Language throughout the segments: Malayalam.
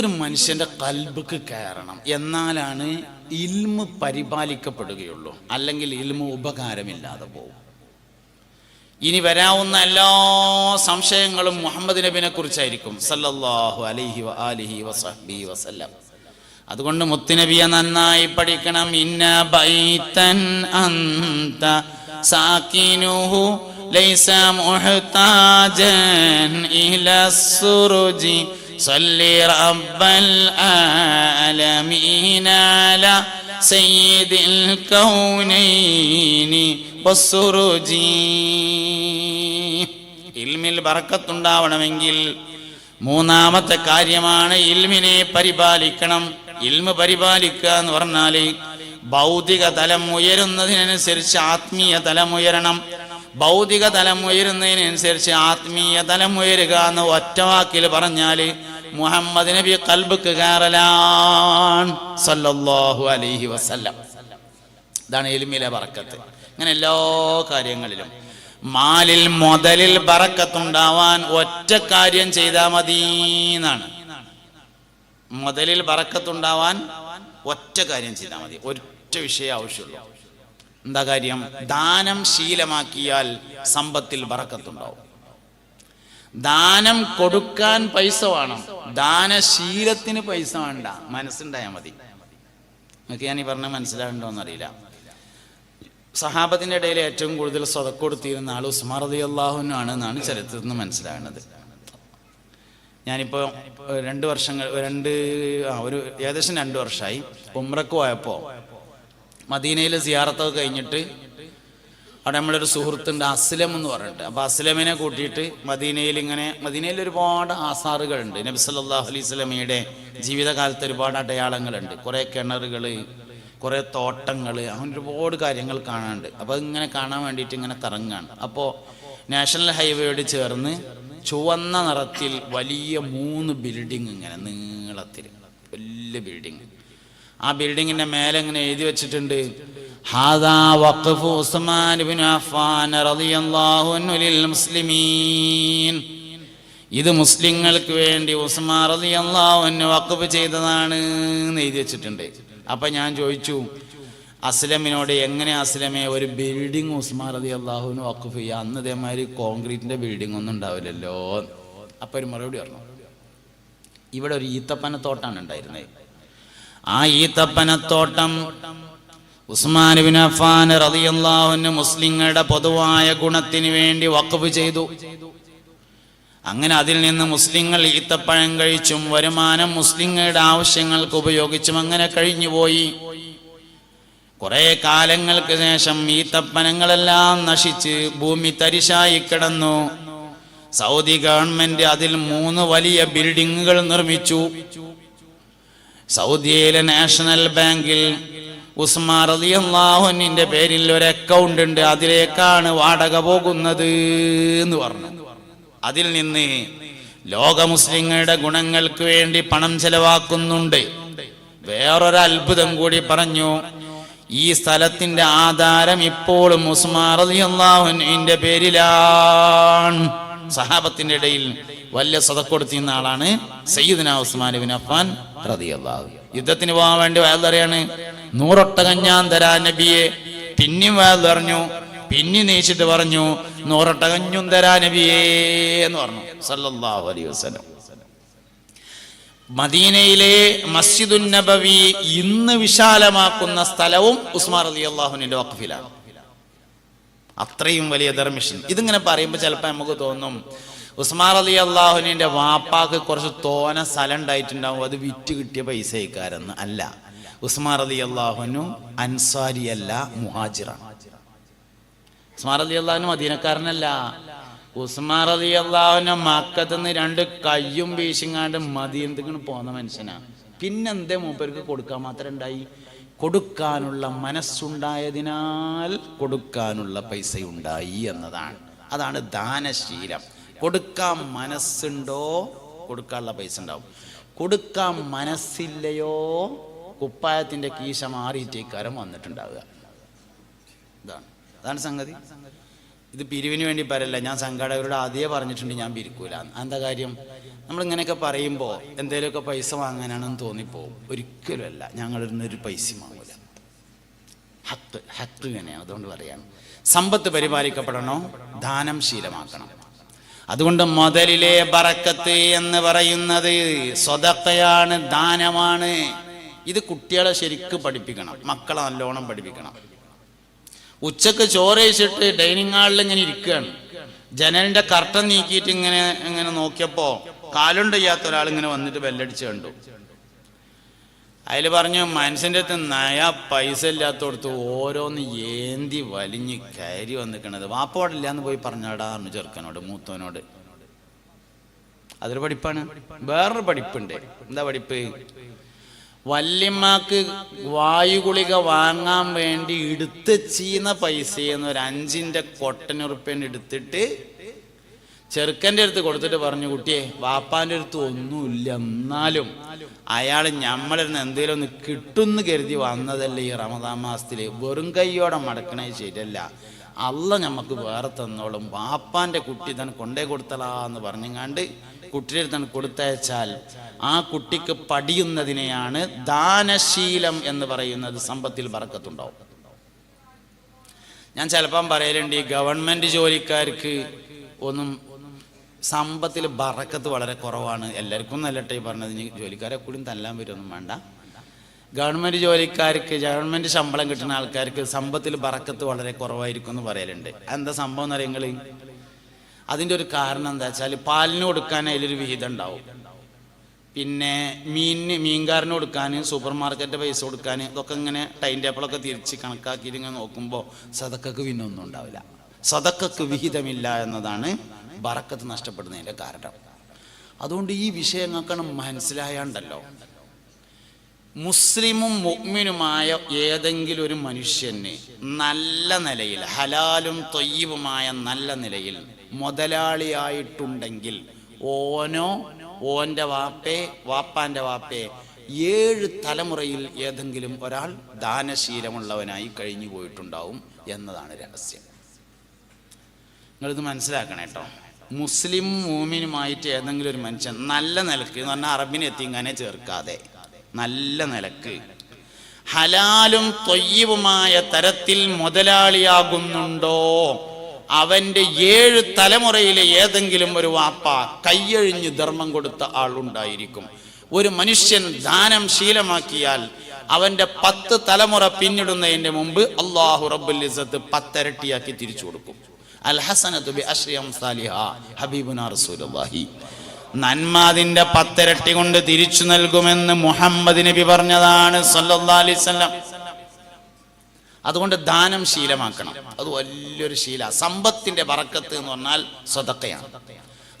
ഒരു മനുഷ്യന്റെ കൽബിക്ക് കയറണം. എന്നാലാണ് ഇൽമ് പരിപാലിക്കപ്പെടുകയുള്ളൂ. അല്ലെങ്കിൽ ഇൽമ് ഉപകാരമില്ലാതെ പോകും ഇനി വരാവുന്ന എല്ലാ സംശയങ്ങളും മുഹമ്മദ് നബിനെ കുറിച്ചായിരിക്കും. സല്ലല്ലാഹു അലൈഹി വ വസഹ്ബി വസല്ലം. അതുകൊണ്ട് മുത്തുനബിയെ നന്നായി പഠിക്കണം. ഇന്ന ബൈത്തൻ അന്ത സാക്കിനുഹു ലൈസ മുഹ്താജൻ ഇല സുറുജി صلي رب العالمين على سيد الكونين والسرج ഇൽമിൽ ബറക്കത്തുണ്ടാവണമെങ്കിൽ മൂന്നാമത്തെ കാര്യമാണ് ഇൽമിനെ പരിപാലിക്കണം ഇൽമ പരിപാലിക്കുക എന്ന് പറഞ്ഞാൽ ഭൗതിക തലം ഉയരുന്നതിനനുസരിച്ച് ആത്മീയ തലം ഉയരണം ഭൗതിക തലം ഉയരുന്നതിനനുസരിച്ച് ആത്മീയ തലം ഉയരുക എന്ന് ഒറ്റവാക്കിൽ പറഞ്ഞാൽ മുഹമ്മദ് നബി കൽബക്ക് സല്ലല്ലാഹു അലൈഹി വസല്ലം. ഇതാണ് എലിമിലെ ബറക്കത്ത്. അങ്ങനെ എല്ലാ കാര്യങ്ങളിലും മാലിൽ മുതലിൽ ബറക്കത്തുണ്ടാവാൻ ഒറ്റ കാര്യം ചെയ്താൽ മതി എന്നാണ്. മുതലിൽ ബറക്കത്തുണ്ടാവാൻ ഒറ്റ കാര്യം ചെയ്താൽ മതി. ഒറ്റ വിഷയം ആവശ്യമുള്ളൂ. എന്താ കാര്യം? ദാനം ശീലമാക്കിയാൽ സമ്പത്തിൽ ബറക്കത്തുണ്ടാവും. ദാനം കൊടുക്കാൻ പൈസ വേണം. ദാനശീലത്തിന് പൈസ വേണ്ട. മനസ്സുണ്ടായാൽ മതി. നിങ്ങൾക്ക് ഞാൻ ഈ പറഞ്ഞ മനസ്സിലാകണ്ടോന്ന് അറിയില്ല സഹാബത്തിന്റെ ഇടയിൽ ഏറ്റവും കൂടുതൽ സ്വതക്ക് കൊടുത്തിരുന്ന ആൾ ഉസ്മാർ അലി അള്ളാഹുനാണ് എന്നാണ് ചരിത്രത്തിൽ നിന്ന് മനസ്സിലാകുന്നത്. ഞാനിപ്പോൾ രണ്ട് വർഷങ്ങൾ രണ്ട് ആ ഒരു ഏകദേശം രണ്ട് വർഷമായി ഉമ്രക്ക് പോയപ്പോൾ മദീനയിൽ സിയാറത്തൊക്കെ കഴിഞ്ഞിട്ട് അവിടെ നമ്മളൊരു സുഹൃത്തുണ്ട് അസ്ലം എന്ന് പറഞ്ഞിട്ട്. അപ്പോൾ അസ്ലമിനെ കൂട്ടിയിട്ട് മദീനയിൽ ഇങ്ങനെ മദീനയിൽ ഒരുപാട് ആസാറുകളുണ്ട്. നബി സല്ലാഹു അലൈഹി സ്വലമിയുടെ ജീവിതകാലത്ത് ഒരുപാട് അടയാളങ്ങളുണ്ട്. കുറേ കിണറുകൾ കുറേ തോട്ടങ്ങൾ അങ്ങനെ ഒരുപാട് കാര്യങ്ങൾ കാണാനുണ്ട്. അപ്പോൾ ഇങ്ങനെ കാണാൻ വേണ്ടിയിട്ട് ഇങ്ങനെ കറങ്ങാണ്. അപ്പോൾ നാഷണൽ ഹൈവേയോട് ചേർന്ന് ചുവന്ന നിറത്തിൽ വലിയ മൂന്ന് ബിൽഡിംഗ് ഇങ്ങനെ നീളത്തിൽ. വലിയ ബിൽഡിംഗ്. ആ ബിൽഡിങ്ങിന്റെ മേലെ ഇങ്ങനെ എഴുതി വെച്ചിട്ടുണ്ട്. ഹാദാ വഖഫ് ഉസ്മാൻ ഇബ്നു അഫ്ഫാൻ റളിയല്ലാഹു അൻഹു ലിൽ മുസ്ലിമീൻ. ഇത് മുസ്ലിങ്ങൾക്ക് വേണ്ടി ഉസ്മാൻ റളിയല്ലാഹു അൻഹു വഖഫ് ചെയ്തതാണ് എന്ന് എഴുതി വെച്ചിട്ടുണ്ട്. അപ്പൊ ഞാൻ ചോദിച്ചു അസ്ലമിനോട് എങ്ങനെ അസ്ലമേ ഒരു ബിൽഡിംഗ് ഉസ്മാൻ റതി അള്ളാഹുവിന് വഖഫ് ചെയ്യുക അന്ന് ഇതേമാതിരി കോൺക്രീറ്റിന്റെ ബിൽഡിംഗ് ഒന്നും ഉണ്ടാവില്ലല്ലോ. അപ്പൊ ഒരു മറുപടി പറഞ്ഞു. ഇവിടെ ഒരു ഈത്തപ്പനത്തോട്ടാണ് ഉണ്ടായിരുന്നത്. ആ ഈത്തപ്പനത്തോട്ടം ഉസ്മാൻ ബിൻ അഫാൻ അൻഹു മുസ്ലിങ്ങളുടെ പൊതുവായ ഗുണത്തിന് വേണ്ടി വഖഫ് ചെയ്തു. അങ്ങനെ അതിൽ നിന്ന് മുസ്ലിങ്ങൾ ഈത്തപ്പഴം കഴിച്ചും വരുമാനം മുസ്ലിങ്ങളുടെ ആവശ്യങ്ങൾക്ക് ഉപയോഗിച്ചും അങ്ങനെ കഴിഞ്ഞുപോയി കുറെ കാലങ്ങൾക്ക് ശേഷം ഈത്തപ്പനങ്ങളെല്ലാം നശിച്ച് ഭൂമി തരിശായി കിടന്നു. സൗദി ഗവൺമെന്റ് അതിൽ മൂന്ന് വലിയ ബിൽഡിങ്ങുകൾ നിർമ്മിച്ചു. സൗദിയിലെ നാഷണൽ ബാങ്കിൽ ഉസ്മാൻ അള്ളാഹുനിന്റെ പേരിൽ ഒരു അക്കൗണ്ട് ഉണ്ട്. അതിലേക്കാണ് വാടക പോകുന്നത് എന്ന് പറഞ്ഞു. അതിൽ നിന്ന് ലോക മുസ്ലിങ്ങളുടെ ഗുണങ്ങൾക്ക് വേണ്ടി പണം ചെലവാക്കുന്നുണ്ട്. വേറൊരു അത്ഭുതം കൂടി പറഞ്ഞു. ഈ സ്ഥലത്തിന്റെ ആധാരം ഇപ്പോഴും ഉസ്മാൻ അള്ളാഹുനിന്റെ പേരിലാണ്. സഹാബത്തിന്റെ ഇടയിൽ വലിയ സതക്കൊടുത്തിരുന്ന ആളാണ് സയ്യിദ്ന ഉസ്മാൻ ബിൻ അഫ്ഫാൻ യുദ്ധത്തിന് പോകാൻ വേണ്ടി വയലറിയാണ്. നൂറൊട്ടകം ഞാൻ തരാ നബിയെ പിന്നെയും പറഞ്ഞു പിന്നെ നീച്ചിട്ട് പറഞ്ഞു നൂറൊട്ടകഞ്ഞും തരാ നബിയേ എന്ന് പറഞ്ഞു. സല്ലല്ലാഹു അലൈഹി വസല്ലം. മദീനയിലെ മസ്ജിദുൻ നബവി ഇന്ന് വിശാലമാക്കുന്ന സ്ഥലവും ഉസ്മാൻ അലി അള്ളാഹുനിന്റെ വഖഫിലാണ്. അത്രയും വലിയ ധർമ്മിഷൻ ഇതിങ്ങനെ പറയുമ്പോൾ ചിലപ്പോൾ നമുക്ക് തോന്നും ഉസ്മാൻ അലി അള്ളാഹുനിന്റെ വാപ്പാക്ക് കുറച്ച് തോന സ്ഥലം ഉണ്ടായിട്ടുണ്ടാവും അത് വിറ്റ് കിട്ടിയ പൈസ ഇക്കാരെന്ന് അല്ല. ഉസ്മാൻ അലി അള്ളാഹുനു അൻസാരി അല്ല മുഹാജിറാണ്. ഉസ്മാൻ അലി അള്ളാഹുനു മദീനക്കാരനല്ല. ഉസ്മാൻ അലി അള്ളാഹുവിനെ മക്കത്തുനിന്ന് രണ്ട് കയ്യും വീശിങ്ങാണ്ട് മദീനത്തേക്ക് പോന്ന മനുഷ്യനാ. പിന്നെന്തേ മൂപ്പർക്ക് കൊടുക്കാൻ മാത്രം ഉണ്ടായി കൊടുക്കാനുള്ള മനസ്സുണ്ടായതിനാൽ കൊടുക്കാനുള്ള പൈസ ഉണ്ടായി എന്നതാണ്. അതാണ് ദാനശീലം. കൊടുക്കാൻ മനസ്സുണ്ടോ? കൊടുക്കാനുള്ള പൈസ ഉണ്ടാവും കൊടുക്കാൻ മനസ്സില്ലയോ? കുപ്പായത്തിന്റെ കീശ മാറിയിട്ട് ഇക്കാരം വന്നിട്ടുണ്ടാവുക. ഇതാണ്. അതാണ് സംഗതി. ഇത് പിരിവിന് വേണ്ടി പറയല്ല ഞാൻ സംഘാടകരോട് ആദ്യേ പറഞ്ഞിട്ടുണ്ട് ഞാൻ പിരിക്കൂല. എന്താ കാര്യം? നമ്മളിങ്ങനെയൊക്കെ പറയുമ്പോൾ എന്തെങ്കിലുമൊക്കെ പൈസ വാങ്ങാനാണെന്ന് തോന്നിപ്പോവും. ഒരിക്കലുമല്ല ഞങ്ങളിരുന്നൊരു പൈസ വാങ്ങൂല. ഹത്ത് ഹത്ത് തന്നെയാണ് അതുകൊണ്ട് പറയാണ് സമ്പത്ത് പരിപാലിക്കപ്പെടണോ? ദാനം ശീലമാക്കണം. അതുകൊണ്ട് മുതലിലെ ബറക്കത്ത് എന്ന് പറയുന്നത് സ്വതക്കയാണ് ദാനമാണ്. ഇത് കുട്ടികളെ ശരിക്ക് പഠിപ്പിക്കണം. മക്കളെ നല്ലോണം പഠിപ്പിക്കണം. ഉച്ചയ്ക്ക് ചോറ് കഴിച്ചിട്ട് ഡൈനിങ് ഹാളിൽ ഇങ്ങനെ ഇരിക്കുകയാണ്. ജനലിന്റെ കർട്ടൻ നീക്കിയിട്ട് ഇങ്ങനെ ഇങ്ങനെ നോക്കിയപ്പോ കാലുണ്ട് ചെയ്യാത്ത ഒരാൾ ഇങ്ങനെ വന്നിട്ട് ബെല്ലടിച്ച് കണ്ടു. അതിൽ പറഞ്ഞു മനുഷ്യന്റെ അടുത്ത് നയ പൈസ ഇല്ലാത്തടത്ത് ഓരോന്ന് ഏന്തി വലിഞ്ഞ് കയറി വന്നിക്കണത്. വാപ്പോടില്ല എന്ന് പോയി പറഞ്ഞാടാ പറഞ്ഞു ചെറുക്കനോട് മൂത്തവനോട്. അതൊരു പഠിപ്പാണ്. വേറൊരു പഠിപ്പുണ്ട്. എന്താ പഠിപ്പ്? വല്യമ്മക്ക് വായുഗുളിക വാങ്ങാൻ വേണ്ടി എടുത്ത് ചീന പൈസയെന്ന് ഒരു അഞ്ചിന്റെ കൊട്ടനുറുപ്പ്യന്റെ എടുത്തിട്ട് ചെറുക്കന്റെ അടുത്ത് കൊടുത്തിട്ട് പറഞ്ഞു കുട്ടിയെ വാപ്പാന്റെ അടുത്ത് ഒന്നുമില്ല എന്നാലും അയാൾ നമ്മളിൽ നിന്ന് എന്തെങ്കിലും ഒന്ന് കിട്ടുമെന്ന് കരുതി വന്നതല്ലേ ഈ റമദാൻ മാസത്തിൽ വെറും കൈയോടെ മടക്കണേ ശരിയല്ല. അല്ല നമുക്ക് വേറെ തന്നോളും. വാപ്പാന്റെ കുട്ടി തന്നെ കൊണ്ടേ കൊടുത്തലാന്ന് പറഞ്ഞങ്ങാണ്ട് കുട്ടിയുടെ അടുത്താണ് കൊടുത്തയച്ചാൽ ആ കുട്ടിക്ക് പഠിയുന്നതിനെയാണ് ദാനശീലം എന്ന് പറയുന്നത് സമ്പത്തിൽ പറക്കത്തുണ്ടാവും ഞാൻ ചിലപ്പം പറയലുണ്ട് ഈ ഗവൺമെന്റ് ജോലിക്കാർക്ക് ഒന്നും സമ്പത്തിൽ ബറക്കത്ത് വളരെ കുറവാണ്. എല്ലാവർക്കും നല്ലട്ടെ ഈ പറഞ്ഞത്. ജോലിക്കാരെ കൂടി തല്ലാൻ വരുമൊന്നും വേണ്ട. ഗവൺമെന്റ് ജോലിക്കാർക്ക് ഗവൺമെന്റ് ശമ്പളം കിട്ടുന്ന ആൾക്കാർക്ക് സമ്പത്തിൽ ബറക്കത്ത് വളരെ കുറവായിരിക്കും എന്ന് പറയലുണ്ട്. എന്താ സംഭവം എന്ന് പറയുന്നത് അതിന്റെ ഒരു കാരണം എന്താ വെച്ചാൽ പാലിന് കൊടുക്കാൻ അതിലൊരു വിഹിതം ഉണ്ടാവും. പിന്നെ മീനിന് മീൻകാരന് കൊടുക്കാൻ സൂപ്പർ മാർക്കറ്റ് പൈസ കൊടുക്കാൻ ഇതൊക്കെ ഇങ്ങനെ ടൈം ടേബിളൊക്കെ തിരിച്ച് കണക്കാക്കിയിട്ട് ഇങ്ങനെ നോക്കുമ്പോൾ സതക്കക്ക് പിന്നെ ഒന്നും ഉണ്ടാവില്ല. സതക്കക്ക് വിഹിതമില്ല എന്നതാണ് ബറക്കത്ത് നഷ്ടപ്പെടുന്നതിന്റെ കാരണം. അതുകൊണ്ട് ഈ വിഷയങ്ങൾക്കാണ് മനസ്സിലായാണ്ടല്ലോ. മുസ്ലിമും മുഗ്മിനുമായ ഏതെങ്കിലും ഒരു മനുഷ്യന് നല്ല നിലയിൽ ഹലാലും തൊയ്യവുമായ നല്ല നിലയിൽ മുതലാളിയായിട്ടുണ്ടെങ്കിൽ ഓനോ ഓന്റെ വാപ്പേ വാപ്പാന്റെ വാപ്പേ ഏഴ് തലമുറയിൽ ഏതെങ്കിലും ഒരാൾ ദാനശീലമുള്ളവനായി കഴിഞ്ഞു പോയിട്ടുണ്ടാവും എന്നതാണ് രഹസ്യം. നിങ്ങളിത് മനസ്സിലാക്കണം കേട്ടോ. മുസ്ലിം മൂമിനുമായിട്ട് ഏതെങ്കിലും ഒരു മനുഷ്യൻ നല്ല നിലയ്ക്ക് എന്ന് പറഞ്ഞാൽ അറബിനെ എത്തിങ്ങനെ ചേർക്കാതെ. നല്ല നിലയ്ക്ക്. ഹലാലും തൊയ്യവുമായ തരത്തിൽ മുതലാളിയാകുന്നുണ്ടോ? അവന്റെ ഏഴ് തലമുറയിലെ ഏതെങ്കിലും ഒരു വാപ്പ കയ്യഴിഞ്ഞ് ധർമ്മം കൊടുത്ത ആളുണ്ടായിരിക്കും ഒരു മനുഷ്യൻ ദാനം ശീലമാക്കിയാൽ അവന്റെ പത്ത് തലമുറ പിന്നിടുന്നതിന്റെ മുമ്പ് അള്ളാഹു റബ്ബുൽ ഇസ്സത്ത് പത്തരട്ടിയാക്കി തിരിച്ചു കൊടുക്കും. അൽ ഹസനത്തു നന്മ അതിന്റെ പത്തരട്ടി കൊണ്ട് തിരിച്ചു നൽകുമെന്ന് മുഹമ്മദ് നബി പറഞ്ഞതാണ് സല്ലല്ലാഹി അലൈഹി വസല്ലം. അതുകൊണ്ട് ദാനം ശീലമാക്കണം. അത് വലിയൊരു ശീല. സമ്പത്തിന്റെ വറക്കത്ത് എന്ന് പറഞ്ഞാൽ സ്വതക്കയാണ്.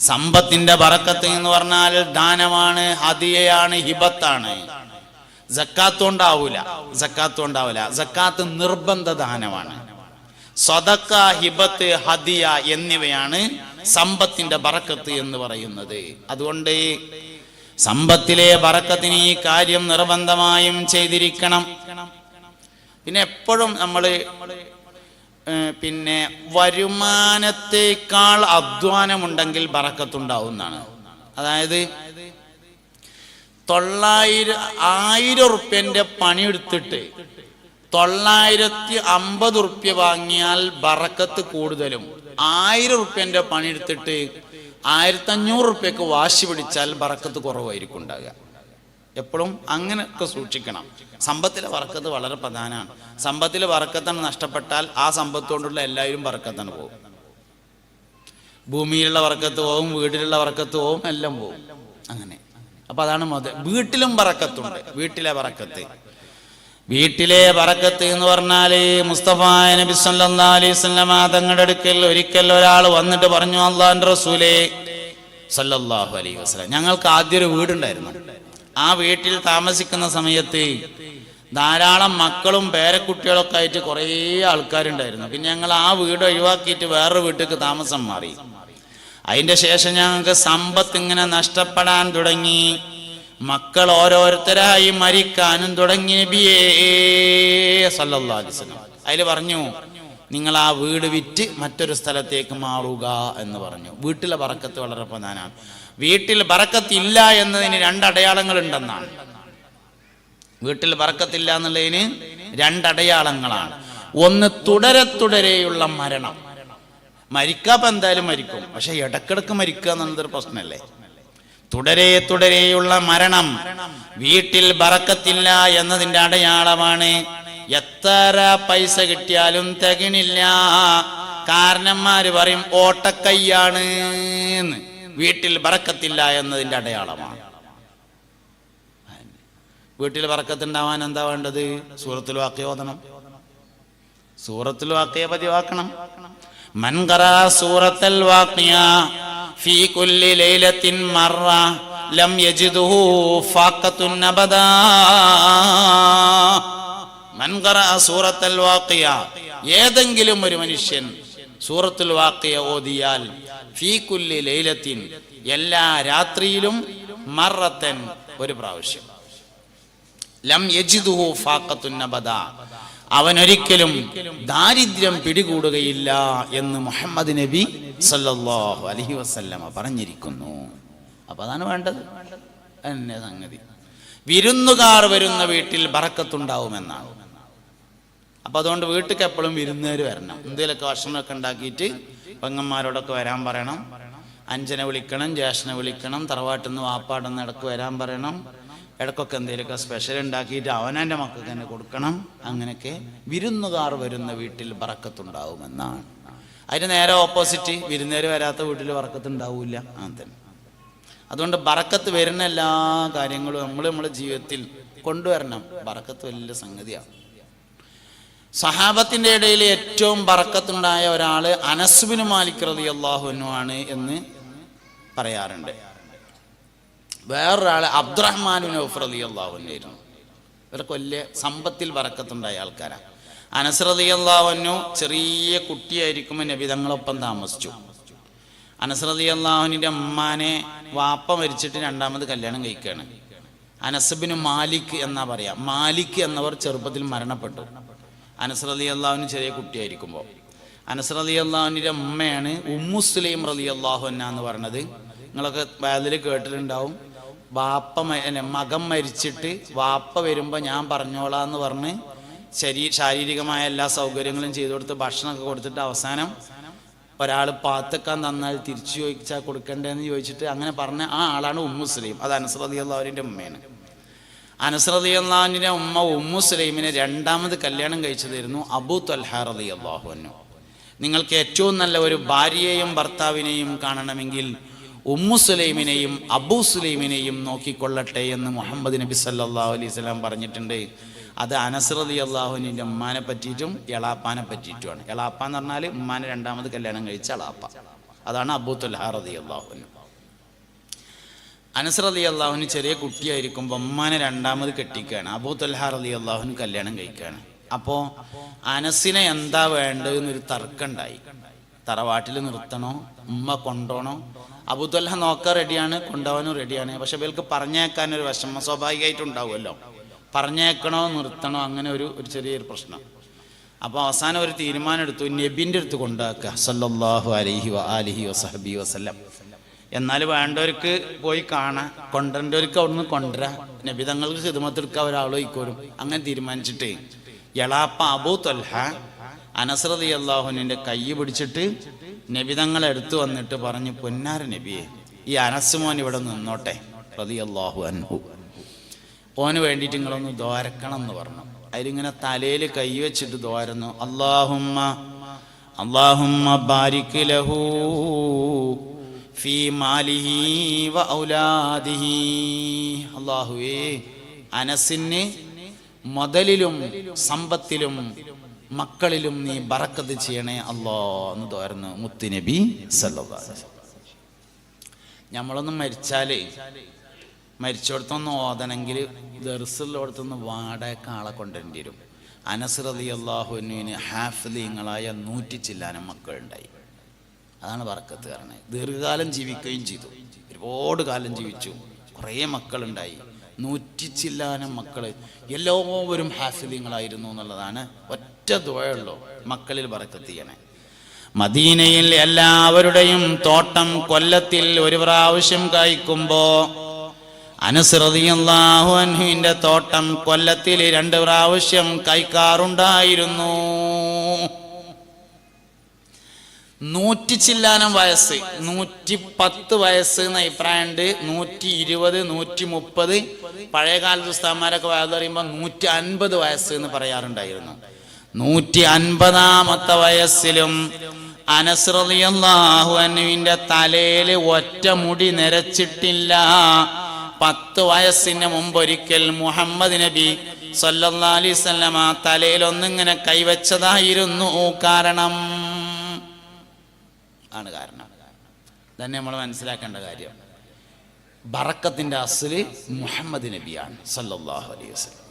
സമ്പത്തിന്റെ വറക്കത്ത് എന്ന് പറഞ്ഞാൽ ദാനമാണ് ഹദിയയാണ് ഹിബത്താണ്. ജക്കാത്ത് ഉണ്ടാവൂല ജക്കാത്ത് കൊണ്ടാവൂല ജക്കാത്ത് നിർബന്ധ ദാനമാണ്. സ്വതക്ക ഹിബത്ത് ഹദിയ എന്നിവയാണ് സമ്പത്തിന്റെ ബറക്കത്ത് എന്ന് പറയുന്നത്. അതുകൊണ്ട് സമ്പത്തിലെ ബറക്കത്തിന് ഈ കാര്യം നിർബന്ധമായും ചെയ്തിരിക്കണം. പിന്നെ എപ്പോഴും നമ്മൾ പിന്നെ വരുമാനത്തേക്കാൾ അധ്വാനമുണ്ടെങ്കിൽ ബറക്കത്തുണ്ടാവുന്നതാണ്. അതായത് തൊള്ളായിരം ആയിരം പണി പണിയെടുത്തിട്ട് തൊള്ളായിരത്തി അമ്പത് ഉറുപ്പ്യ വാങ്ങിയാൽ ബറക്കത്ത് കൂടുതലും. ആയിരം ഉറുപ്പ്യന്റെ പണിയെടുത്തിട്ട് ആയിരത്തി അഞ്ഞൂറ് ഉറുപ്പ്യക്ക് വാശി പിടിച്ചാൽ ബറക്കത്ത് കുറവായിരിക്കും ഉണ്ടാകുക എപ്പോഴും അങ്ങനെയൊക്കെ സൂക്ഷിക്കണം. സമ്പത്തിലെ വറക്കത്ത് വളരെ പ്രധാനമാണ്. സമ്പത്തിലെ വറക്കത്താണ് നഷ്ടപ്പെട്ടാൽ ആ സമ്പത്ത് കൊണ്ടുള്ള എല്ലാവരും വറക്കത്താണ് പോകും ഭൂമിയിലുള്ള വറക്കത്ത് പോവും വീട്ടിലുള്ള വറക്കത്ത് പോവും എല്ലാം പോവും. അങ്ങനെ. അപ്പൊ അതാണ് മുതൽ വീട്ടിലും വറക്കത്തുണ്ട്. വീട്ടിലെ വറക്കത്ത്. വീട്ടിലെ വറക്കത്ത് എന്ന് പറഞ്ഞാൽ മുസ്തഫ നബി അലൈഹി തങ്ങളുടെ അടുക്കൽ ഒരിക്കൽ ഒരാൾ വന്നിട്ട് പറഞ്ഞു അള്ളാഹിന്റെ റസൂലേ സല്ലല്ലാഹു അലൈഹി വസല്ലം. ഞങ്ങൾക്ക് ആദ്യം ഒരു വീടുണ്ടായിരുന്നു. ആ വീട്ടിൽ താമസിക്കുന്ന സമയത്ത് ധാരാളം മക്കളും പേരക്കുട്ടികളൊക്കെ ആയിട്ട് കുറേ ആൾക്കാരുണ്ടായിരുന്നു. പിന്നെ ഞങ്ങൾ ആ വീട് ഒഴിവാക്കിയിട്ട് വേറൊരു വീട്ടിലേക്ക് താമസം മാറി. അതിന്റെ ശേഷം ഞങ്ങൾക്ക് സമ്പത്ത് ഇങ്ങനെ നഷ്ടപ്പെടാൻ തുടങ്ങി. മക്കൾ ഓരോരുത്തരായി മരിക്കാനും തുടങ്ങി നബിയേ സല്ലല്ലാഹു അലൈഹി വസല്ലം. അതിൽ പറഞ്ഞു നിങ്ങൾ ആ വീട് വിറ്റ് മറ്റൊരു സ്ഥലത്തേക്ക് മാറുക എന്ന് പറഞ്ഞു. വീട്ടിലെ ബറക്കത്ത് വളരെ പ്രധാനമാണ്. വീട്ടിൽ ബറക്കത്തില്ല എന്നതിന് രണ്ടടയാളങ്ങൾ ഉണ്ടെന്നാണ് വീട്ടിൽ ബറക്കത്തില്ല എന്നുള്ളതിന് രണ്ടടയാളങ്ങളാണ്. ഒന്ന് തുടരെ തുടരെയുള്ള മരണം. മരിക്കാപ്പം എന്തായാലും മരിക്കും. പക്ഷെ ഇടക്കിടക്ക് മരിക്കുക എന്നുള്ളതൊരു പ്രശ്നമല്ലേ? തുടരെ തുടരെയുള്ള മരണം വീട്ടിൽ ബറക്കത്തില്ല എന്നതിന്റെ അടയാളമാണ് എത്ര പൈസ കിട്ടിയാലും തികണില്ല കാരണന്മാര് പറയും ഓട്ടക്കയ്യാണ് എന്ന്. വീട്ടിൽ പറക്കത്തില്ല എന്നതിന്റെ അടയാളമാണ്. വീട്ടിൽ പറക്കത്തുണ്ടാവാൻ എന്താ വേണ്ടത്? സൂറത്തിൽ ഓതണം. സൂറത്തിൽ വാക്യ പതിവാക്കണം. മൻകറ സൂറത്തൽ വാക്കിയ ഫീ കുല്ലി ലൈലത്തിൻ മറ ലം യജിദുഹു ഫാക്കത്തുൻ അബദാ. സൂറത്തൽ വാക്കിയ ഏതെങ്കിലും ഒരു മനുഷ്യൻ സൂറത്തുൽ വാക്കിയ ഓതിയാൽ ഫീകുല്ലി ലൈലത്തിൻ എല്ലാ രാത്രിയിലും മറത്തൻ ഒരു പ്രാവശ്യം. ലം യജിദുഹു ഫാഖത്തുൻ അവൻ അവനൊരിക്കലും ദാരിദ്ര്യം പിടികൂടുകയില്ല എന്ന് മുഹമ്മദ് നബി സല്ലല്ലാഹു അലൈഹി വസല്ലമ പറഞ്ഞിരിക്കുന്നു. അപ്പൊ അതാണ് വേണ്ടത്. എന്നെ സംഗതി. വിരുന്നുകാർ വരുന്ന വീട്ടിൽ ബറക്കത്തുണ്ടാവുമെന്നാണ്. അപ്പൊ അതുകൊണ്ട് വീട്ടിൽ എപ്പോഴും വിരുന്നുകാർ വരണം. എന്തെങ്കിലുമൊക്കെ ഭക്ഷണമൊക്കെ ഉണ്ടാക്കിയിട്ട് പെങ്ങന്മാരോടൊക്കെ വരാൻ പറയണം. അഞ്ചനെ വിളിക്കണം ജ്യേഷ്ഠനെ വിളിക്കണം തറവാട്ടിൽ നിന്ന് വാപ്പാടെന്ന് ഇടയ്ക്ക് വരാൻ പറയണം. ഇടക്കൊക്കെ എന്തെങ്കിലുമൊക്കെ സ്പെഷ്യൽ ഉണ്ടാക്കിയിട്ട് അവനെ മക്കൾക്ക് തന്നെ കൊടുക്കണം. അങ്ങനെയൊക്കെ വിരുന്നുകാർ വരുന്ന വീട്ടിൽ ബറക്കത്തുണ്ടാവുമെന്നാണ് അതിന് നേരെ ഓപ്പോസിറ്റ് വിരുന്നേര് വരാത്ത വീട്ടിൽ വറക്കത്തുണ്ടാവില്ല. അങ്ങനെ തന്നെ അതുകൊണ്ട് ബറക്കത്ത് വരുന്ന എല്ലാ കാര്യങ്ങളും നമ്മൾ നമ്മുടെ ജീവിതത്തിൽ കൊണ്ടുവരണം. ബറക്കത്ത് വലിയ സംഗതിയാണ്. സഹാബത്തിന്റെ ഇടയിൽ ഏറ്റവും പറക്കത്തുണ്ടായ ഒരാൾ അനസ്ബിന് മാലിക് റതി അള്ളാഹുനു ആണ് എന്ന് പറയാറുണ്ട്. വേറൊരാൾ അബ്ദുറഹ്മാനു നൗഫ് റതി അള്ളാഹുനായിരുന്നു ഇവർക്ക് വലിയ സമ്പത്തിൽ പറക്കത്തുണ്ടായ ആൾക്കാരാണ് അനസ് റതി അള്ളാഹുനു ചെറിയ കുട്ടിയായിരിക്കുമ്പോൾ നബി തങ്ങളൊപ്പം താമസിച്ചു. അനസ് റതി അള്ളാഹുവിന്റെ അമ്മാനെ വാപ്പ മരിച്ചിട്ട് രണ്ടാമത് കല്യാണം കഴിക്കുകയാണ് അനസബിന് മാലിക് എന്നാ പറയാ. മാലിക് എന്നവർ ചെറുപ്പത്തിൽ മരണപ്പെട്ടു. അനസ് റലി അള്ളാഹുവിന് ചെറിയ കുട്ടിയായിരിക്കുമ്പോൾ അനസ് റലി അള്ളാഹുവിന്റെ അമ്മയാണ് ഉമ്മുസ്ലീം റലി അള്ളാഹു എന്ന് പറഞ്ഞത്. നിങ്ങളൊക്കെ അതിൽ കേട്ടിട്ടുണ്ടാവും. വാപ്പ മകൻ മരിച്ചിട്ട് വാപ്പ വരുമ്പോൾ ഞാൻ പറഞ്ഞോളാം എന്ന് പറഞ്ഞ് ശരീ ശാരീരികമായ എല്ലാ സൗകര്യങ്ങളും ചെയ്തു കൊടുത്ത് ഭക്ഷണമൊക്കെ കൊടുത്തിട്ട് അവസാനം ഒരാൾ പാത്തക്കാൻ തന്നാൽ തിരിച്ചു ചോദിച്ചാൽ കൊടുക്കണ്ടേന്ന് ചോദിച്ചിട്ട് അങ്ങനെ പറഞ്ഞ ആ ആളാണ് ഉമ്മുസ്ലീം അത് അനസ്രതി അള്ളാഹുവിന്റെ ഉമ്മയാണ്. അനസ്രതി അള്ളാഹിന്റെ ഉമ്മ ഉമ്മു സുലൈമിനെ രണ്ടാമത് കല്യാണം കഴിച്ചതായിരുന്നു അബു ത്വൽഹ അള്ളാഹു അള്ളാഹുവിനു നിങ്ങൾക്ക് ഏറ്റവും നല്ല ഒരു ഭാര്യയെയും ഭർത്താവിനെയും കാണണമെങ്കിൽ ഉമ്മു സുലൈമിനെയും അബു സുലൈമിനെയും നോക്കിക്കൊള്ളട്ടെ എന്ന് മുഹമ്മദ് നബി സല്ലല്ലാഹു അലൈഹി സ്വലാം പറഞ്ഞിട്ടുണ്ട്. അത് അനസ്രതി അള്ളാഹുവിന്റെ ഉമ്മാനെ പറ്റിയിട്ടും എളാപ്പാനെ പറ്റിയിട്ടുമാണ്. എളാപ്പ എന്ന് പറഞ്ഞാൽ ഉമ്മാനെ രണ്ടാമത് കല്യാണം കഴിച്ച എളാപ്പ. അതാണ് അബു റതി അള്ളാഹുവിന് അനസർ അലി അള്ളാഹുന് ചെറിയ കുട്ടിയായിരിക്കുമ്പോൾ ഉമ്മാനെ രണ്ടാമത് കെട്ടിക്കുകയാണ് അബൂ തൽഹ അലി അള്ളാഹുന് കല്യാണം കഴിക്കുകയാണ് അപ്പോൾ അനസിനെ എന്താ വേണ്ടതെന്നൊരു തർക്കമുണ്ടായി തറവാട്ടിൽ നിർത്തണോ? ഉമ്മ കൊണ്ടോണോ? അബുദുല്ല നോക്കാൻ റെഡിയാണ് കൊണ്ടുപോകാനും റെഡിയാണ്. പക്ഷെ ഇവർക്ക് പറഞ്ഞേക്കാൻ ഒരു വിഷമം സ്വാഭാവികമായിട്ടുണ്ടാവുമല്ലോ. പറഞ്ഞേക്കണോ നിർത്തണോ അങ്ങനെ ഒരു ഒരു ചെറിയൊരു പ്രശ്നം. അപ്പോൾ അവസാനം ഒരു തീരുമാനം എടുത്തു നബിന്റെ അടുത്ത് കൊണ്ടാക്കുക സല്ലല്ലാഹു അലൈഹി വ അലഹി വസഹബി വസല്ലം. എന്നാൽ വേണ്ടവർക്ക് പോയി കാണാം കൊണ്ടുവരേണ്ടവർക്ക് അവിടുന്ന് കൊണ്ടുവരാം. നബിതങ്ങൾക്ക് ഹിതമത്തെടുക്കാൻ ഒരാൾ ഇക്കോരും അങ്ങനെ തീരുമാനിച്ചിട്ടേ എളാപ്പ അബൂ തൊൽഹ അനസ്രതി അള്ളാഹുനിന്റെ കൈ പിടിച്ചിട്ട് നബിതങ്ങളെ എടുത്തു വന്നിട്ട് പറഞ്ഞു പൊന്നാര നബിയെ ഈ അനസുമോൻ ഇവിടെ നിന്നോട്ടെ. പ്രതി അള്ളാഹു അൻഹു. ഓന് വേണ്ടിയിട്ട് നിങ്ങളൊന്ന് ദ്വാരക്കണം എന്ന് പറഞ്ഞു. അതിലിങ്ങനെ തലയിൽ കൈ വെച്ചിട്ട് ദ്വാരുന്നു. അള്ളാഹുമ്മ അള്ളാഹുമ്മ ബാരിക് ലഹു ഫീ മാലിഹി വ ഔലാദിഹി. അള്ളാഹുവേ അനസിന് മുതലിലും സമ്പത്തിലും മക്കളിലും നീ ബറക്കത്ത് ചെയ്യണേ അല്ലോ എന്ന് തോരുന്നു മുത്തുനബി അലൈഹി നമ്മളൊന്നും മരിച്ചാലേ മരിച്ചോടത്തൊന്ന് ഓതണമെങ്കിൽ ദർസുള്ളോടത്തൊന്ന് വാടക ആളെ കൊണ്ടുവരേണ്ടി വരും. അനസ്രതി അള്ളാഹുവിന് ഹാഫിലിങ്ങളായ നൂറ്റി ചില്ലാനം മക്കളുണ്ടായി. അതാണ് വറക്കത്ത് കാരണം ദീർഘകാലം ജീവിക്കുകയും ചെയ്തു. ഒരുപാട് കാലം ജീവിച്ചു. കുറേ മക്കളുണ്ടായി. നൂറ്റി ചില്ലാനം മക്കൾ എല്ലാവരും ഹാഫിലിങ്ങളായിരുന്നു എന്നുള്ളതാണ് ഒറ്റ ദുഴയുള്ളൂ മക്കളിൽ ബറക്കത്തിയണേ മദീനയിൽ എല്ലാവരുടെയും തോട്ടം കൊല്ലത്തിൽ ഒരു പ്രാവശ്യം കായ്ക്കുമ്പോ അനുസൃതിയല്ലാഹു അൻഹുവിന്റെ തോട്ടം കൊല്ലത്തിൽ രണ്ട് പ്രാവശ്യം കൈക്കാറുണ്ടായിരുന്നു നൂറ്റി ചില്ലാനം വയസ്സ്. നൂറ്റി പത്ത് വയസ്സ് എന്ന അഭിപ്രായമുണ്ട്. നൂറ്റി ഇരുപത് നൂറ്റി മുപ്പത് പഴയകാല ഉസ്താന്മാരൊക്കെ വയസ്സ് പറയുമ്പോൾ നൂറ്റി അൻപത് വയസ്സ് എന്ന് പറയാറുണ്ടായിരുന്നു. നൂറ്റി അൻപതാമത്തെ വയസ്സിലും അനസ്രലിയല്ലാഹു അനുവിന്റെ തലയിൽ ഒറ്റ മുടി നിരച്ചിട്ടില്ല. പത്ത് വയസ്സിന് മുമ്പ് ഒരിക്കൽ മുഹമ്മദ് നബി സല്ലല്ലാഹു അലൈഹി വസല്ലമ തലയിൽ ഒന്നിങ്ങനെ കൈവച്ചതായിരുന്നു. കാരണം ആണ് കാരണം. തന്നെ നമ്മൾ മനസ്സിലാക്കേണ്ട കാര്യം. ബറക്കത്തിന്റെ അസൽ മുഹമ്മദ് നബിയാണ് സല്ലാഹു അലൈഹി വസല്ലം.